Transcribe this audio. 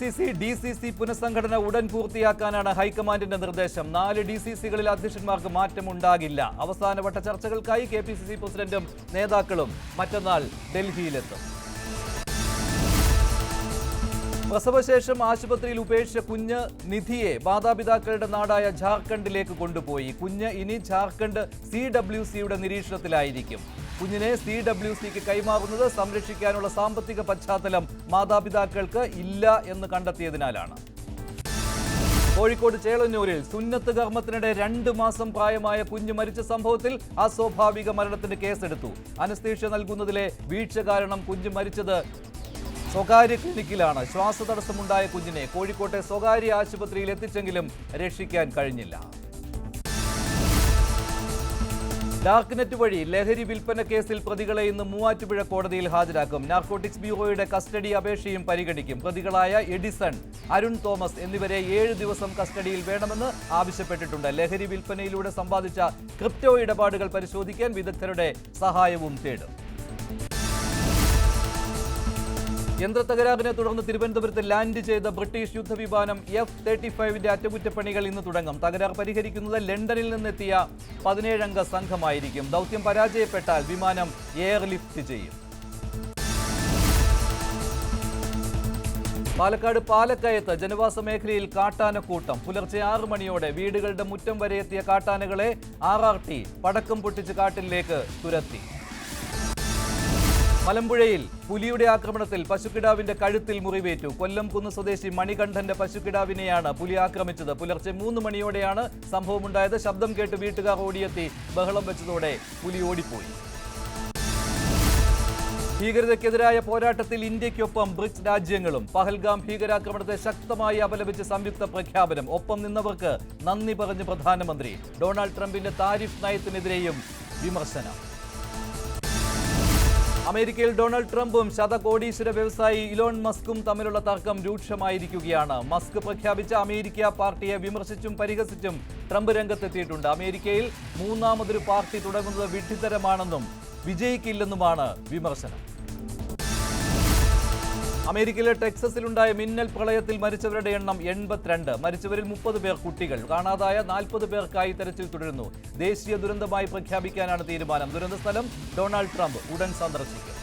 C C D C C പുനഃസംഘടന ഉടൻ പൂർത്തിയാക്കാനാണ് ഹൈക്കമാൻഡിന്റെ നിർദ്ദേശം. നാല് ഡി സി സികളിൽ അധ്യക്ഷന്മാർക്ക് മാറ്റമുണ്ടാകില്ല. അവസാനവട്ട ചർച്ചകൾക്കായി കെ പി സി സി പ്രസിഡന്റും നേതാക്കളും മറ്റന്നാൾ ഡൽഹിയിലെത്തും. പ്രസവശേഷം ആശുപത്രിയിൽ ഉപേക്ഷിച്ച കുഞ്ഞ് നിധിയെ മാതാപിതാക്കളുടെ നാടായ ജാർഖണ്ഡിലേക്ക് കൊണ്ടുപോയി. കുഞ്ഞ് ഇനി ജാർഖണ്ഡ് സി ഡബ്ല്യു സിയുടെ നിരീക്ഷണത്തിലായിരിക്കും. കുഞ്ഞിനെ സി ഡബ്ല്യു സിക്ക് കൈമാറുന്നത് സംരക്ഷിക്കാനുള്ള സാമ്പത്തിക പശ്ചാത്തലം മാതാപിതാക്കൾക്ക് ഇല്ല എന്ന് കണ്ടെത്തിയതിനാലാണ്. കോഴിക്കോട് ചേളന്നൂരിൽ സുന്നത്ത് കർമ്മത്തിനിടെ രണ്ട് മാസം പ്രായമായ കുഞ്ഞ് മരിച്ച സംഭവത്തിൽ അസ്വാഭാവിക മരണത്തിന് കേസെടുത്തു. അനസ്തീഷ്യ നൽകുന്നതിലെ വീഴ്ച കാരണം കുഞ്ഞ് മരിച്ചത് സ്വകാര്യ ക്ലിനിക്കിലാണ്. ശ്വാസതടസ്സമുണ്ടായ കുഞ്ഞിനെ കോഴിക്കോട്ടെ സ്വകാര്യ ആശുപത്രിയിൽ എത്തിച്ചെങ്കിലും രക്ഷിക്കാൻ കഴിഞ്ഞില്ല. ഡാർക്ക് നെറ്റ് വഴി ലഹരി വിൽപ്പന കേസിൽ പ്രതികളെ ഇന്ന് മൂവാറ്റുപുഴ കോടതിയിൽ ഹാജരാക്കും. നാർക്കോട്ടിക്സ് ബ്യൂറോയുടെ കസ്റ്റഡി അപേക്ഷയും പരിഗണിക്കും. പ്രതികളായ എഡിസൺ അരുൺ തോമസ് എന്നിവരെ ഏഴ് ദിവസം കസ്റ്റഡിയിൽ വേണമെന്ന് ആവശ്യപ്പെട്ടിട്ടുണ്ട്. ലഹരി വിൽപ്പനയിലൂടെ സമ്പാദിച്ച ക്രിപ്റ്റോ ഇടപാടുകൾ പരിശോധിക്കാൻ വിദഗ്ധരുടെ സഹായവും തേടും. യന്ത്രത്തകരാറിനെ തുടർന്ന് തിരുവനന്തപുരത്ത് ലാൻഡ് ചെയ്ത ബ്രിട്ടീഷ് യുദ്ധവിമാനം എഫ് തേർട്ടി ഫൈവിന്റെ അറ്റകുറ്റപ്പണികൾ ഇന്ന് തുടങ്ങും. തകരാർ പരിഹരിക്കുന്നത് ലണ്ടനിൽ നിന്നെത്തിയ പതിനേഴംഗ സംഘമായിരിക്കും. ദൗത്യം പരാജയപ്പെട്ടാൽ വിമാനം എയർലിഫ്റ്റ് ചെയ്യും. പാലക്കാട് പാലക്കയത്ത് ജനവാസ മേഖലയിൽ കാട്ടാനക്കൂട്ടം. പുലർച്ചെ ആറ് മണിയോടെ വീടുകളുടെ മുറ്റം വരെ എത്തിയ കാട്ടാനകളെ ആർ ആർ ടി പടക്കം പൊട്ടിച്ച് കാട്ടിലേക്ക് തുരത്തി. മലമ്പുഴയിൽ പുലിയുടെ ആക്രമണത്തിൽ പശുക്കിടാവിന്റെ കഴുത്തിൽ മുറിവേറ്റു. കൊല്ലം കുന്ന് സ്വദേശി മണികണ്ഠന്റെ പശുക്കിടാവിനെയാണ് പുലി ആക്രമിച്ചത്. പുലർച്ചെ മൂന്ന് മണിയോടെയാണ് സംഭവമുണ്ടായത്. ശബ്ദം കേട്ട് വീട്ടുകാർ ഓടിയെത്തി ബഹളം വെച്ചതോടെ പുലി ഓടിപ്പോയി. ഭീകരതയ്ക്കെതിരായ പോരാട്ടത്തിൽ ഇന്ത്യയ്ക്കൊപ്പം ബ്രിക്സ് രാജ്യങ്ങളും പഹൽഗാം ഭീകരാക്രമണത്തെ ശക്തമായി അപലപിച്ച് സംയുക്ത പ്രഖ്യാപനം. ഒപ്പം നിന്നവർക്ക് നന്ദി പറഞ്ഞ് പ്രധാനമന്ത്രി. ഡൊണാൾഡ് ട്രംപിന്റെ താരിഫ് നയത്തിനെതിരെയും വിമർശനം. അമേരിക്കയിൽ ഡൊണാൾഡ് ട്രംപും ശതകോടീശ്വര വ്യവസായി ഇലോൺ മസ്കും തമ്മിലുള്ള തർക്കം രൂക്ഷമായിരിക്കുകയാണ്. മസ്ക് പ്രഖ്യാപിച്ച അമേരിക്ക പാർട്ടിയെ വിമർശിച്ചും പരിഹസിച്ചും ട്രംപ് രംഗത്തെത്തിയിട്ടുണ്ട്. അമേരിക്കയിൽ മൂന്നാമതൊരു പാർട്ടി തുടങ്ങുന്നത് വിഡ്ഢിത്തരമാണെന്നും വിജയിക്കില്ലെന്നുമാണ് വിമർശനം. അമേരിക്കയിലെ ടെക്സസിലുണ്ടായ മിന്നൽ പ്രളയത്തിൽ മരിച്ചവരുടെ എണ്ണം എൺപത്തിരണ്ട്. മരിച്ചവരിൽ മുപ്പത് പേർ കുട്ടികൾ. കാണാതായ നാൽപ്പത് പേർക്കായി തെരച്ചിൽ തുടരുന്നു. ദേശീയ ദുരന്തമായി പ്രഖ്യാപിക്കാനാണ് തീരുമാനം. ദുരന്ത സ്ഥലം ഡൊണാൾഡ് ട്രംപ് ഉടൻ സന്ദർശിക്കും.